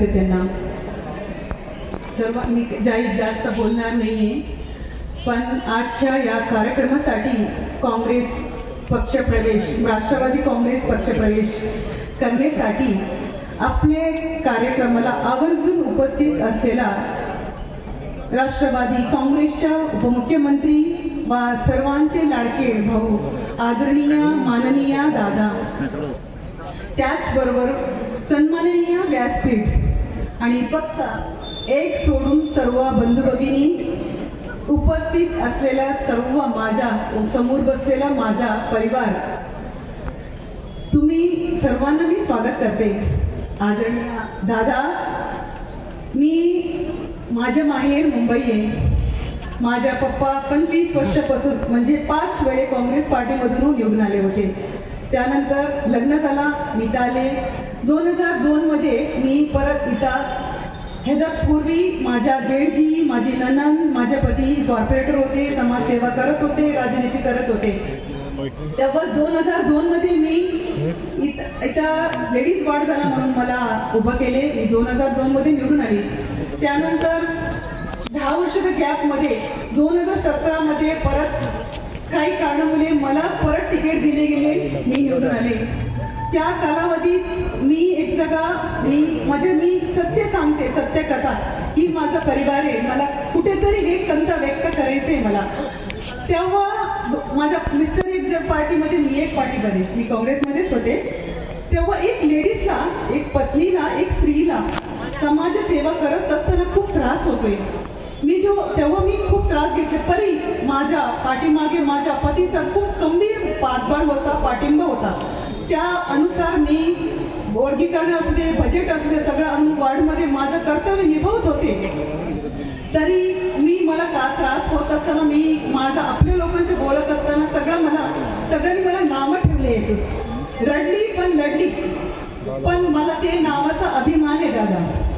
वाटते त्यांना. सर्व मी जाई जास्त बोलणार नाहीये. पण आजच्या या कार्यक्रमासाठी काँग्रेस पक्षप्रवेश राष्ट्रवादी काँग्रेस पक्षप्रवेश करण्यासाठी आपले कार्यक्रमाला आवर्जून उपस्थित असलेला राष्ट्रवादी काँग्रेसच्या उपमुख्यमंत्री व सर्वांचे लाडके भाऊ आदरणीय माननीय दादा. त्याचबरोबर सन्माननीय व्यासपीठ आणि फक्त एक सोडून सर्व बंधू भगिनी उपस्थित असलेला सर्व माझा समोर बसलेला माझा परिवार तुम्ही सर्वांना मी स्वागत करते. आदरणीय दादा मी माझ्या माहेर मुंबई आहे माझ्या पप्पा पंचवीस वर्षापासून म्हणजे पाच वेळे काँग्रेस पार्टीमधून निवडून आले होते. त्यानंतर लग्न झाला मी आले. दोन हजार दोन मध्ये मी परत इथं ह्याच्या पूर्वी माझ्या जेठजी माझी ननंद माझे पती कॉर्पोरेटर होते समाजसेवा करत होते राजनीती करत होते. तेव्हा दोन हजार दोन मध्ये मी इथं इथं लेडीज वार्ड झाला म्हणून मला उभं केले. मी दोन हजार दोन मध्ये निवडून आली. त्यानंतर दहा वर्षाच्या गॅपमध्ये दोन हजार सतरा मध्ये परत काही कारणामुळे मला दिले गेले मी निवडून आले. त्या कालावधीत मी एक जगा मी म्हणजे मी सत्य सांगते सत्य कथा की माझा परिवार आहे. मला कुठेतरी एक कंत व्यक्त करायचे मला. तेव्हा माझ्या मिस्टर एक पार्टीमध्ये मी एक पार्टीमध्ये मी काँग्रेसमध्येच होते. तेव्हा एक लेडीजला एक पत्नीला एक स्त्रीला समाजसेवा करत असताना खूप त्रास होतोय. मी जो तेव्हा मी खूप त्रास घेतले. परी माझ्या पाठीमागे माझ्या पतीचा खूप गंभीर पाठबळ होता पाठिंबा होता. त्या अनुसार मी वर्गीकरण असू दे बजेट असू दे सगळं आणून वार्डमध्ये माझं कर्तव्य निभवत होते. तरी मी मला का त्रास होत असताना मी माझं आपल्या लोकांचे बोलत असताना सगळं मला सगळ्यांनी मला नावं ठेवले रडली पण लढली पण मला ते नावाचा अभिमान आहे दादा.